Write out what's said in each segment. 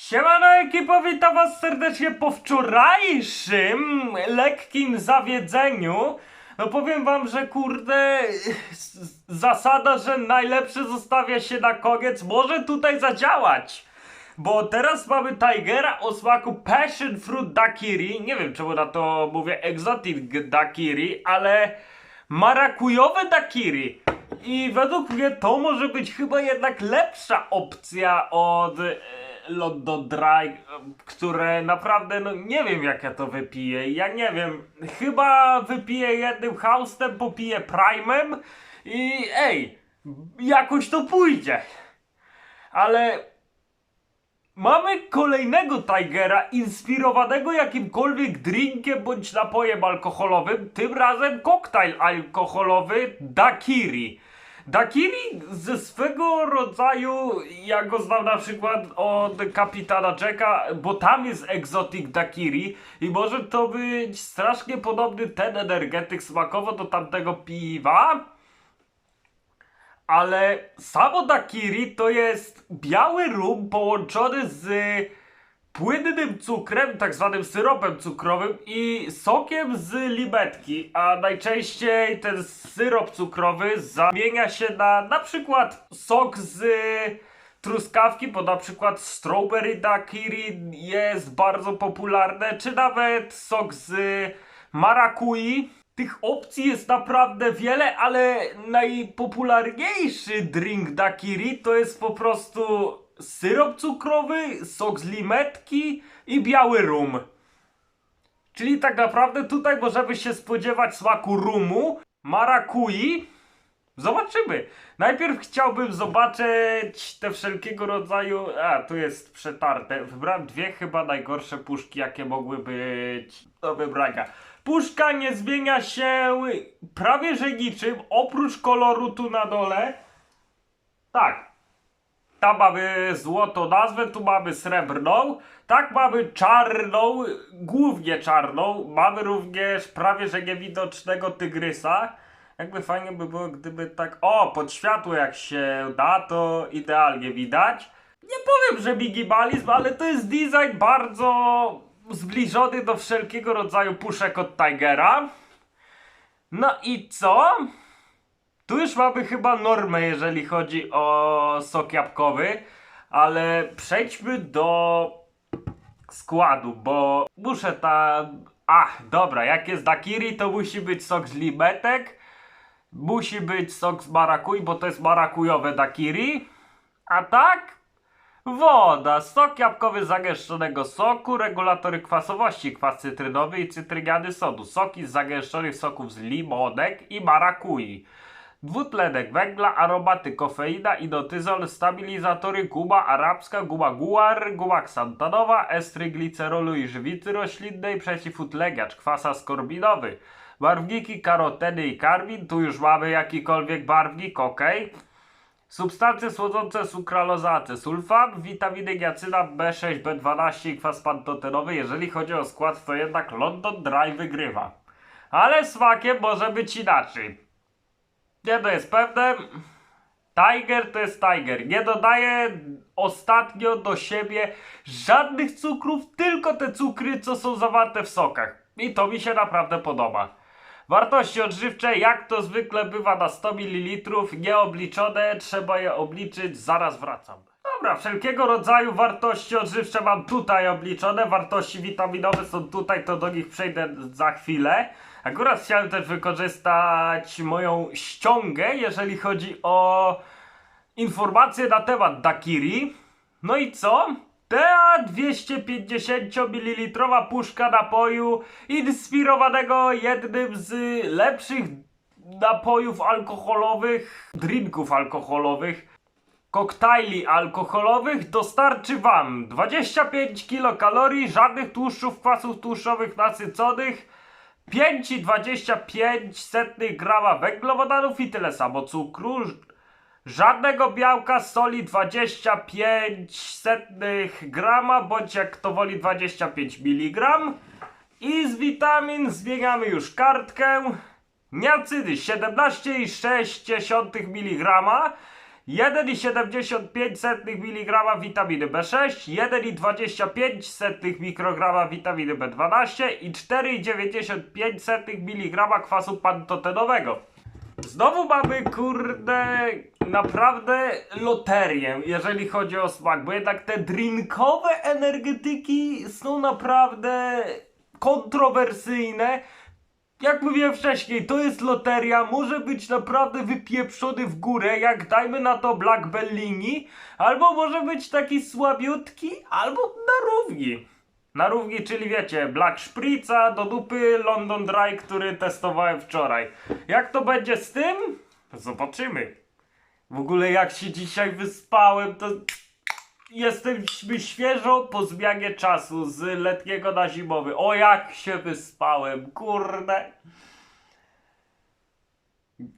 Siemano ekipo, witam was serdecznie po wczorajszym lekkim zawiedzeniu. No powiem wam, że kurde, zasada, że najlepsze zostawia się na koniec, może tutaj zadziałać. Bo teraz mamy Tigera o smaku Passion Fruit Daiquiri. Nie wiem czemu na to mówię Exotic Daiquiri, ale marakujowe Daiquiri. I według mnie to może być chyba jednak lepsza opcja od London Dry, które naprawdę, no nie wiem jak ja to wypiję. Ja nie wiem, chyba wypiję jednym haustem, popiję primem i ej, jakoś to pójdzie. Ale Mamy kolejnego Tigera inspirowanego jakimkolwiek drinkiem bądź napojem alkoholowym, tym razem koktajl alkoholowy Dakiri. Dakiri ze swego rodzaju, ja go znam na przykład od kapitana Jacka, bo tam jest Exotic Dakiri i może to być strasznie podobny ten energetyk smakowo do tamtego piwa. Ale samo daiquiri to jest biały rum połączony z płynnym cukrem, tak zwanym syropem cukrowym i sokiem z limetki, a najczęściej ten syrop cukrowy zamienia się na na przykład sok z truskawki, bo na przykład strawberry daiquiri jest bardzo popularne, czy nawet sok z marakui. Tych opcji jest naprawdę wiele, ale najpopularniejszy drink daiquiri to jest po prostu syrop cukrowy, sok z limetki i biały rum. Czyli tak naprawdę tutaj możemy się spodziewać smaku rumu, marakui. Zobaczymy. Najpierw chciałbym zobaczyć te wszelkiego rodzaju. A, tu jest przetarte. Wybrałem dwie chyba najgorsze puszki, jakie mogły być do wybrania. Puszka nie zmienia się prawie że niczym, oprócz koloru tu na dole. Tak. Tam mamy złotą nazwę, tu mamy srebrną. Tak mamy czarną, głównie czarną. Mamy również prawie że niewidocznego tygrysa. Jakby fajnie by było, gdyby tak. O, pod światło jak się da, to idealnie widać. Nie powiem, że minimalizm, ale to jest design bardzo zbliżony do wszelkiego rodzaju puszek od Tigera. No i co? Tu już mamy chyba normę, jeżeli chodzi o sok jabłkowy, ale przejdźmy do składu, bo muszę tam... Ach, dobra, jak jest daiquiri, to musi być sok z limetek, musi być sok z marakui, bo to jest marakujowe daiquiri, a tak Woda, sok jabłkowy z zagęszczonego soku, regulatory kwasowości, kwas cytrynowy i cytryniany sodu, soki z zagęszczonych soków z limonek i marakui, dwutlenek węgla, aromaty, kofeina, inotyzol, stabilizatory, guma arabska, guma guar, guma ksantanowa, estry glicerolu i żywicy roślinnej, przeciwutlegiacz, kwas askorbinowy, barwniki, karoteny i karmin, tu już mamy jakikolwiek barwnik, ok. Substancje słodzące sukralozaty, sulfam, witaminy niacyna B6, B12 i kwas pantotenowy. Jeżeli chodzi o skład, to jednak London Dry wygrywa. Ale smakiem może być inaczej. Jedno jest pewne, Tiger to jest Tiger. Nie dodaje ostatnio do siebie żadnych cukrów, tylko te cukry, co są zawarte w sokach. I to mi się naprawdę podoba. Wartości odżywcze, jak to zwykle bywa na 100 ml, nieobliczone, trzeba je obliczyć, zaraz wracam. Dobra, wszelkiego rodzaju wartości odżywcze mam tutaj obliczone, wartości witaminowe są tutaj, to do nich przejdę za chwilę. Akurat chciałem też wykorzystać moją ściągę, jeżeli chodzi o informacje na temat Dakiri. No i co? Ta 250 ml puszka napoju inspirowanego jednym z lepszych napojów alkoholowych, drinków alkoholowych, koktajli alkoholowych dostarczy Wam 25 kilokalorii, żadnych tłuszczów, kwasów tłuszczowych nasyconych, 5,25 grama węglowodanów i tyle samo cukru, Żadnego białka, soli 25 setnych grama, bądź jak kto woli 25 mg. I z witamin zmieniamy już kartkę. Niacydy 17,6 mg. 1,75 mg witaminy B6, 1,25 mikrograma witaminy B12 i 4,95 mg kwasu pantotenowego. Znowu mamy, kurde, naprawdę loterię, jeżeli chodzi o smak, bo jednak te drinkowe energetyki są naprawdę kontrowersyjne. Jak mówiłem wcześniej, to jest loteria, może być naprawdę wypieprzony w górę, jak dajmy na to Black Bellini, albo może być taki słabiutki, albo na równi. Na równi, czyli wiecie, Black Spritza do dupy London Dry, który testowałem wczoraj. Jak to będzie z tym? Zobaczymy. W ogóle jak się dzisiaj wyspałem, to jesteśmy świeżo po zmianie czasu z letniego na zimowy. O jak się wyspałem, kurde.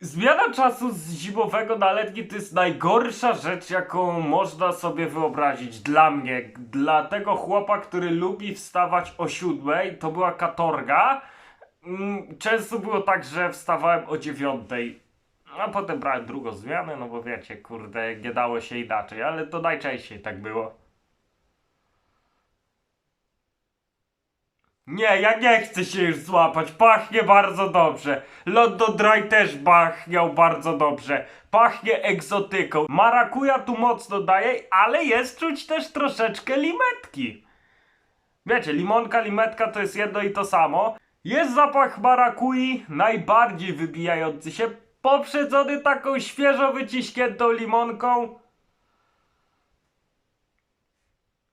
Zmiana czasu z zimowego na letni to jest najgorsza rzecz, jaką można sobie wyobrazić. Dla mnie, dla tego chłopa, który lubi wstawać o siódmej, to była katorga. Mm, Często było tak, że wstawałem o dziewiątej. A potem brałem drugą zmianę, no bo wiecie, kurde, nie dało się inaczej, ale to najczęściej tak było. Nie, ja nie chcę się już złapać. Pachnie bardzo dobrze. London Dry też pachniał bardzo dobrze. Pachnie egzotyką. Marakuja tu mocno daje, ale jest czuć też troszeczkę limetki. Wiecie, limonka, limetka to jest jedno i to samo. Jest zapach marakui najbardziej wybijający się, poprzedzony taką świeżo wyciśniętą limonką.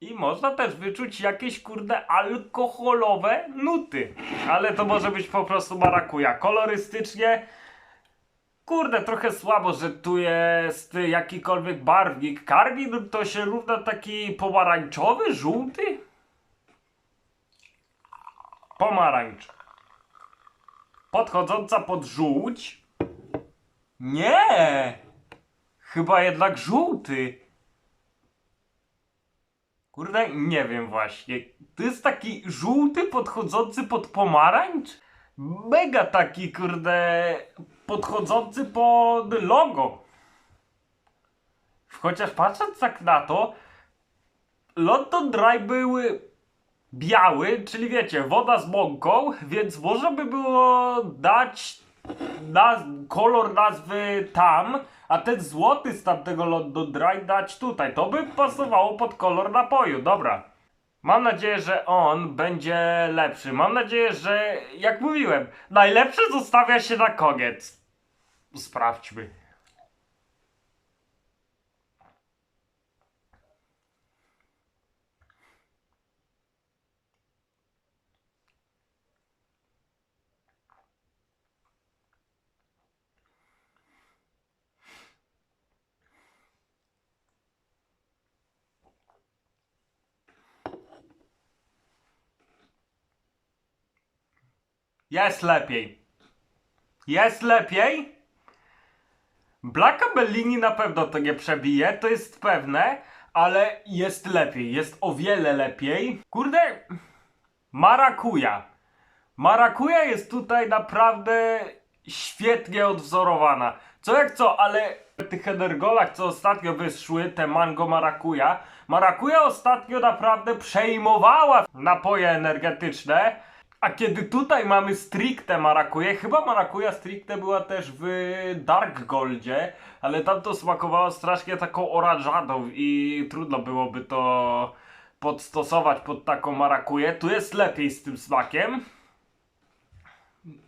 I można też wyczuć jakieś kurde alkoholowe nuty. Ale to może być po prostu marakuja. Kolorystycznie kurde trochę słabo, że tu jest jakikolwiek barwnik. Karmin to się równa taki pomarańczowy, żółty? Pomarańcz. Podchodząca pod żółć? Nie! Chyba jednak żółty. Kurde, nie wiem właśnie. To jest taki żółty podchodzący pod pomarańcz? Mega taki, kurde, podchodzący pod logo. Chociaż patrząc tak na to, London Dry był biały, czyli wiecie, woda z mąką, więc można by było dać naz kolor nazwy tam, a ten złoty z tamtego London Dry dać tutaj. To by pasowało pod kolor napoju, dobra. Mam nadzieję, że on będzie lepszy. Mam nadzieję, że jak mówiłem, najlepsze zostawia się na koniec. Sprawdźmy. Jest lepiej. Jest lepiej. Blacka Bellini na pewno to nie przebije, to jest pewne, ale jest lepiej, jest o wiele lepiej. Kurde, marakuja. Marakuja jest tutaj naprawdę świetnie odwzorowana. Co jak co, ale w tych energolach, co ostatnio wyszły, te mango marakuja, marakuja ostatnio naprawdę przejmowała napoje energetyczne. A kiedy tutaj mamy stricte marakuję, chyba marakuja stricte była też w Dark Goldzie, ale tam to smakowało strasznie taką oranżadą i trudno byłoby to podstosować pod taką marakuję. Tu jest lepiej z tym smakiem.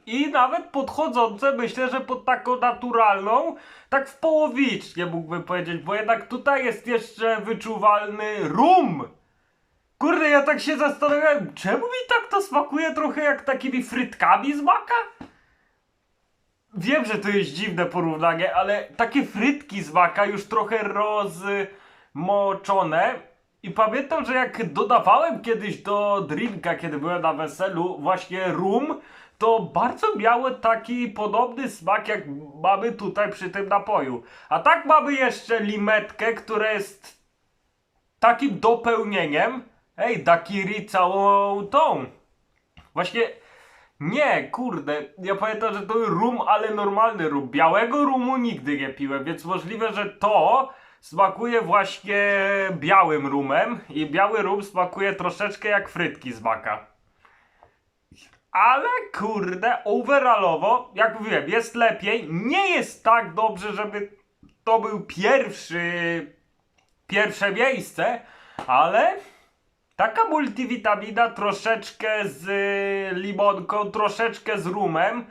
I nawet podchodzące, myślę, że pod taką naturalną, tak w połowicznie mógłbym powiedzieć, bo jednak tutaj jest jeszcze wyczuwalny rum. Kurde, ja tak się zastanawiałem, czemu mi tak to smakuje trochę jak takimi frytkami z maka? Wiem, że to jest dziwne porównanie, ale takie frytki z maka już trochę rozmoczone. I pamiętam, że jak dodawałem kiedyś do drinka, kiedy byłem na weselu, właśnie rum, to bardzo miały taki podobny smak, jak mamy tutaj przy tym napoju. A tak mamy jeszcze limetkę, która jest takim dopełnieniem. Ej, Dakiri całą tą. Właśnie Nie, kurde, ja pamiętam, że to był rum, ale normalny rum. Białego rumu nigdy nie piłem, więc możliwe, że to smakuje właśnie białym rumem i biały rum smakuje troszeczkę jak frytki z maka. Ale kurde, overallowo, jak mówiłem, jest lepiej. Nie jest tak dobrze, żeby to był pierwszy, pierwsze miejsce, ale taka multivitamina troszeczkę z limonką, troszeczkę z rumem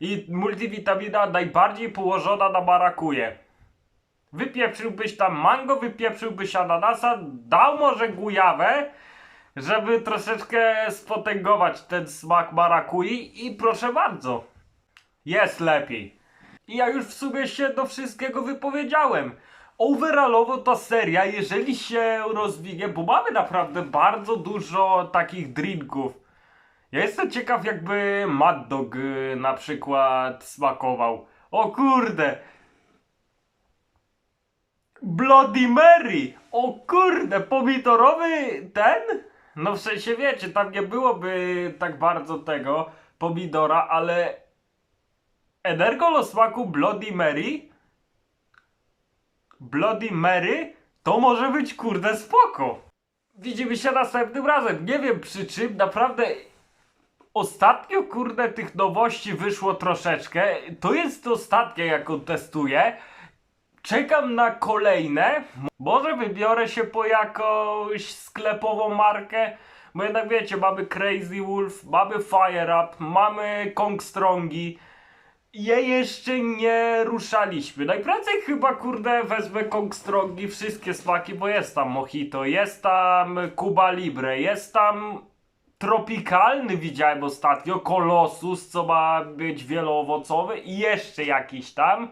i multivitamina najbardziej położona na marakuje. Wypieprzyłbyś tam mango, wypieprzyłbyś ananasa, dał może gujawę, żeby troszeczkę spotęgować ten smak marakui i proszę bardzo, jest lepiej. I ja już w sumie się do wszystkiego wypowiedziałem. Overallowo ta seria, jeżeli się rozwinie, bo mamy naprawdę bardzo dużo takich drinków. Ja jestem ciekaw, jakby Mad Dog y, na przykład smakował. O kurde! Bloody Mary! O kurde, pomidorowy ten? No w sensie wiecie, tam nie byłoby tak bardzo tego pomidora, ale Energol o Bloody Mary Bloody Mary to może być kurde spoko. Widzimy się następnym razem. Nie wiem przy czym, naprawdę ostatnio kurde tych nowości wyszło troszeczkę. To jest ostatnie jaką testuję. Czekam na kolejne. Może wybiorę się po jakąś sklepową markę. Bo jednak wiecie, mamy Crazy Wolf, mamy Fire Up, mamy Kong Strongi. Je jeszcze nie ruszaliśmy. Najprędzej chyba, kurde, wezmę Kong Strongi wszystkie smaki, bo jest tam Mojito, jest tam Cuba Libre, jest tam tropikalny widziałem ostatnio, Kolosus, co ma być wieloowocowy i jeszcze jakiś tam.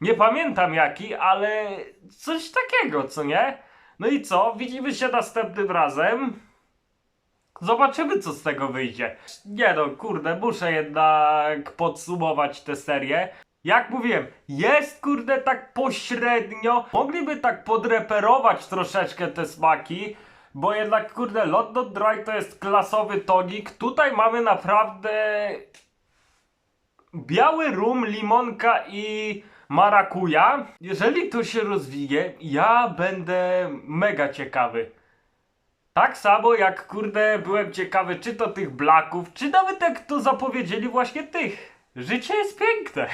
Nie pamiętam jaki, ale coś takiego, co nie? No i co? Widzimy się następnym razem. Zobaczymy, co z tego wyjdzie. Nie no, kurde, muszę jednak podsumować tę serię. Jak mówiłem, jest kurde tak pośrednio. Mogliby tak podreperować troszeczkę te smaki, bo jednak kurde London Dry to jest klasowy tonik. Tutaj mamy naprawdę biały rum, limonka i marakuja. Jeżeli to się rozwinie, ja będę mega ciekawy. Tak samo jak kurde byłem ciekawy czy to tych blaków, czy nawet jak to zapowiedzieli właśnie tych. Życie jest piękne.